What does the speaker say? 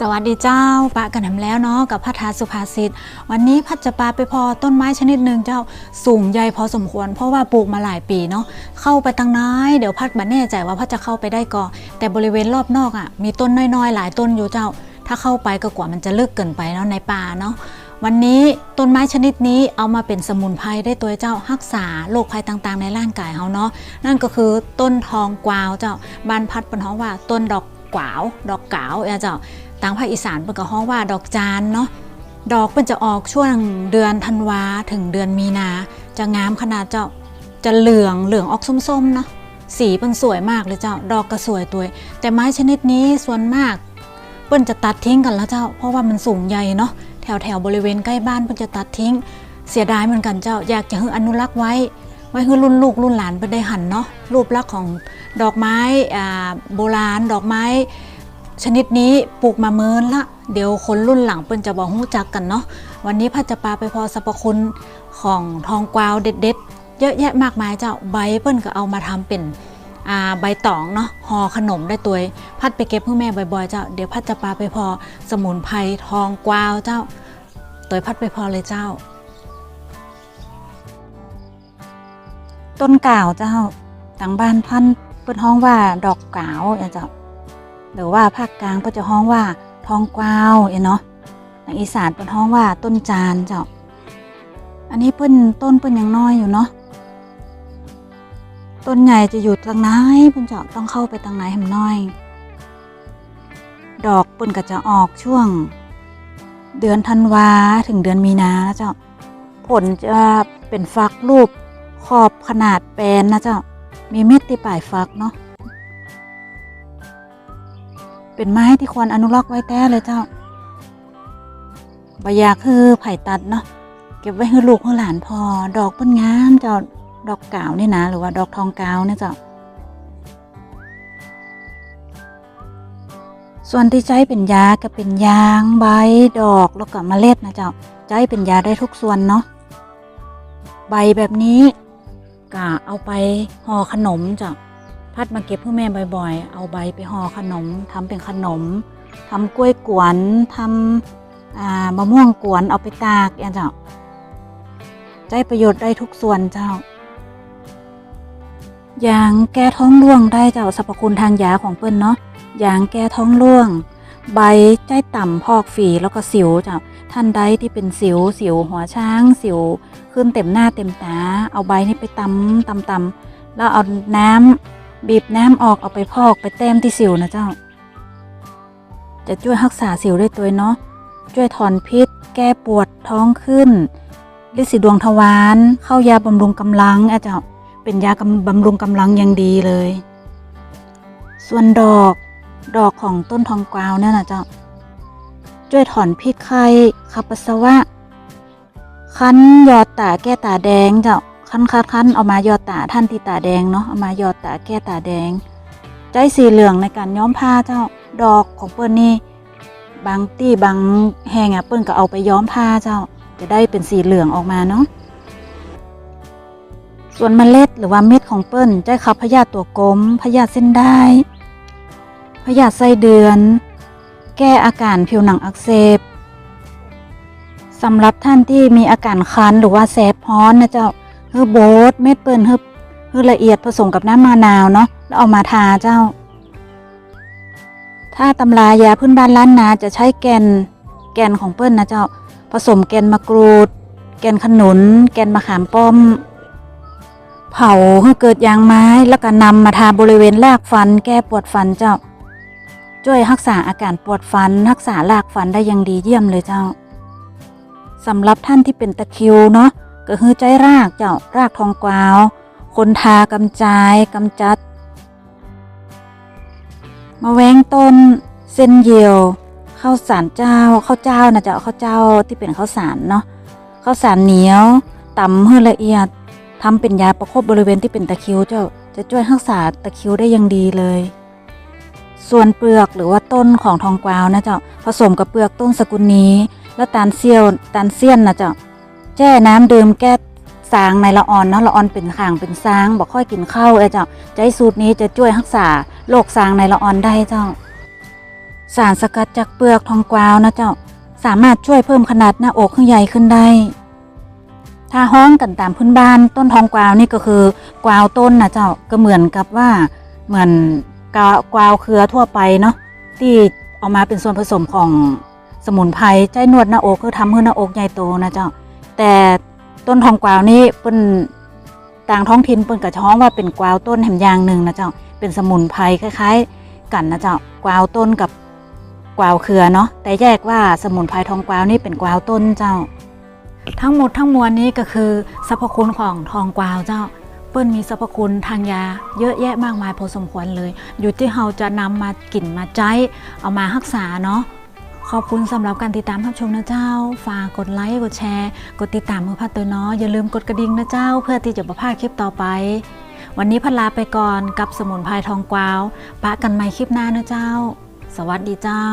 สวัสดีเจ้าปะกันทำแล้วเนาะกับพัฒาสุภาษิตวันนี้พัดจะปาไปพอต้นไม้ชนิดหนึ่งเจ้าสูงใหญ่พอสมควร เพราะว่าปลูกมาหลายปีเนาะเข้าไปทางไหนเดี๋ยวพัดบัแน่ใจว่าพัดจะเข้าไปได้ก่อแต่บริเวณรอบนอกอะมีต้นน้อยๆ หลายต้นอยู่เจ้า ถ้าเข้าไปก็กว่ามันจะลึกเกินไปเนาะในป่าเนาะวันนี้ต้นไม้ชนิดนี้เอามาเป็นสมุนไพรได้ตัวเจ้ารักษาโรคภัยต่างๆ ในร่างกายเขาเนาะนั่นก็คือต้นทองกวาวเจ้าบ้านพัดปนห้องว่าต้นดอกกวาว ดอกกาวเอเจ้า ต่างภาคอีสานเป็นก็ห้องว่าดอกจานเนาะดอกเป็นจะออกช่วงเดือนธันวาถึงเดือนมีนา จะงามขนาดเจ้าจะเหลืองเหลืองออกส้มๆเนาะสีเป็นสวยมากเลยเจ้าดอกก็สวยตัวแต่ไม้ชนิดนี้ส่วนมากเปิ้นจะตัดทิ้งกันแล้วเจ้า เพราะว่ามันสูงใหญ่เนาะแถวแถวบริเวณใกล้บ้านเปิ้นจะตัดทิ้ง เสียดายเหมือนกันเจ้า อยากจะให้อนุรักษ์ไว้ ไว้ให้รุ่นลูกรุ่นหลานไปได้หันเนาะรูปลักษณ์ของดอกไม้อาโบราณ ดอกไม้ ชนิดนี้ปลูกมาเมินละ เดี๋ยวคนรุ่นหลังเปิ้นจะบอกหู้จักกันเนาะวันนี้พัดจะปาไปพอสรรพคุณของทองกวาวเด็ดๆ เยอะแยะมากมายเจ้าใบเปิ้นก็เอามาทำเป็นใบตองเนาะห่อขนมได้ตัวพัดไปเก็บเพื่อแม่บ่อยๆเจ้าเดี๋ยวพัดจะปาไปพอสมุนไพรทองกวาวเจ้าตัวพัดไปพอเลยเจ้า ต้นกล่าวเจ้าต่างบ้านพันเปิ้นห้องว่าดอกกาวเจ้า หรือว่าภาคกลางก็จะห้องว่าทองกวาวเนาะทางอีสานเป็นห้องว่าต้นจานเจ้า อันนี้เปิ้นต้นเปิ้นยังน้อยอยู่เนาะ ต้นใหญ่จะอยู่ทางไหนเปิ้นเจ้าต้องเข้าไปทางไหนให้มน้อย ดอกเปิ้นก็จะออกช่วง เดือนธันวาถึงเดือนมีนาเจ้า ผลจะเป็นฟักรูปขอบขนาดแปนนะเจ้า มีเม็ดที่ปลายฟักเนาะ เป็นไม้ที่ควรอนุรักษ์ไว้แต้เลยเจ้าบยาคือไผ่ตัดเนาะเก็บไว้ให้ลูกให้หลานพอ ดอกเปิ้นงามเจ้าดอกกาวนี่นะหรือว่าดอกทองกาวเนี่ยเจ้าส่วนที่ใช้เป็นยาก็เป็นยางใบดอกแล้วก็เมล็ดนะเจ้าใช้เป็นยาได้ทุกส่วนเนาะใบแบบนี้ก็เอาไปห่อขนมเจ้า พัดมาเก็บให้แม่บ่อยๆ เอาใบไปห่อขนมทำเป็นขนมทำกล้วยกวนทำอ่ามะม่วงกวนเอาไปตากอย่างเจ้าได้ประโยชน์ได้ทุกส่วนเจ้า อย่างแก้ท้องร่วงได้เจ้าสรรพคุณทางยาของเปิ้นเนาะ อย่างแก้ท้องร่วง ใบใจต่ำพอกฝีแล้วก็สิวเจ้า ท่านใดที่เป็นสิวสิวหัวช้าง สิวขึ้นเต็มหน้าเต็มตา เอาใบนี้ไปตำตำตำแล้วเอาน้ำ บีบน้ำออกเอาไปพอกไปแต้มที่สิวนะเจ้า จะช่วยรักษาสิวได้ตัวเนาะช่วยถอนพิษ แก้ปวดท้องขึ้นฤทธิ์สีดวงทวารเข้ายาบำรุงกำลังอะเจ้าเป็นยาบำรุงกำลังอย่างดีเลย ส่วนดอกดอกของต้นทองกวาวเนี่ยนะเจ้าช่วยถอนพิษไข้ขับปัสสาวะ คั้นยอดตาแก้ตาแดงเจ้า คั้นคั้นคั้นเอามายอดตาท่านที่ตาแดงเนาะเอามายอดตาแก้ตาแดง ใจสีเหลืองในการย้อมผ้าเจ้าดอกของเปิ้นนี่บางตี้บางแหงอะเปิ้นก็เอาไปย้อมผ้าเจ้า จะได้เป็นสีเหลืองออกมาเนาะส่วนเมล็ดหรือว่าเม็ดของเปิ้นใจขับพยาธิตัวกลมพยาธิเส้นได้พยาธิไส้เดือน แก้อาการผิวหนังอักเสบสำหรับท่านที่มีอาการคันหรือว่าแสบฮ้อนนะเจ้า คือโบดเม็ดเปิ้นคือคือละเอียดผสมกับน้ำมะนาวเนาะแล้วเอามาทาเจ้า ถ้าตำรายาพื้นบ้านล้านนาจะใช้แกนแกนของเปิ้นนะเจ้า ผสมแกนมะกรูด แกนขนุน แกนมะขามป้อม เผาให้เกิดยางไม้แล้วก็นำมาทาบริเวณรากฟัน แก้ปวดฟันเจ้าช่วยรักษาอาการปวดฟัน รักษารากฟันได้อย่างดีเยี่ยมเลยเจ้าสำหรับท่านที่เป็นตะคิวเนาะ ก็คือใจรากเจ้ารากทองกวาวคนทากำจายกำจัด มาแวงต้นเส้นเยียวข้าวสารเจ้าข้าวเจ้านะเจ้าข้าวเจ้าที่เป็นข้าวสารเนาะข้าวสารเหนียวตำให้ละเอียดทำเป็นยาประคบบริเวณที่เป็นตะคิวเจ้าจะช่วยรักษาตะคิวได้อย่างดีเลย ส่วนเปลือกหรือว่าต้นของทองกวาวนะเจ้าผสมกับเปลือกต้นสกุลนี้ แล้วตาลเซียวตาลเซียนนะเจ้า แช่น้ำดื่มแก้สางในละออนเนาะละออนเป็นข่างเป็นซางบอกค่อยกินข้าวเลยเจ้าใจสูตรนี้จะช่วยรักษาโรคซางในละออนได้เจ้า สารสกัดจากเปลือกทองกวาวนะเจ้าสามารถช่วยเพิ่มขนาดหน้าอกให้ใหญ่ขึ้นได้ ถ้าห้องกันตามพื้นบ้านต้นทองกวาวนี่ก็คือกวาวต้นนะเจ้าก็เหมือนกับว่าเหมือนกวกวาวเครือทั่วไปเนาะที่เอามาเป็นส่วนผสมของสมุนไพรใจนวดหน้าอกคือทำให้หน้าอกใหญ่โตนะเจ้า แต่ต้นทองกวาวนี่เป็นต่างท้องถิ่นเป็นกระช้องว่าเป็นกวาวต้นแหมยางหนึ่งนะเจ้าเป็นสมุนไพรคล้ายๆ กันนะเจ้ากวาวต้นกับกวาวเครือเนาะแต่แยกว่าสมุนไพรทองกวาวนี่เป็นกวาวต้นเจ้า ทั้งหมดทั้งมวลนี้ก็คือสรรพคุณของทองกวาวเจ้า เปิ้นมีสรรพคุณทางยา เยอะแยะมากมายพอสมควรเลย อยู่ที่เราจะนำมากินมาใจเอามารักษาเนาะ ขอบคุณสำหรับการติดตามรับชมนะเจ้า ฝากกดไลค์กดแชร์ กดติดตามมือพัดตัวน้ออย่าลืมกดกระดิ่งนะเจ้า เพื่อที่จะประพาดคลิปต่อไป วันนี้พัดลาไปก่อนกับสมุนไพรทองกวาวปะกันใหม่คลิปหน้านะเจ้า สวัสดีเจ้า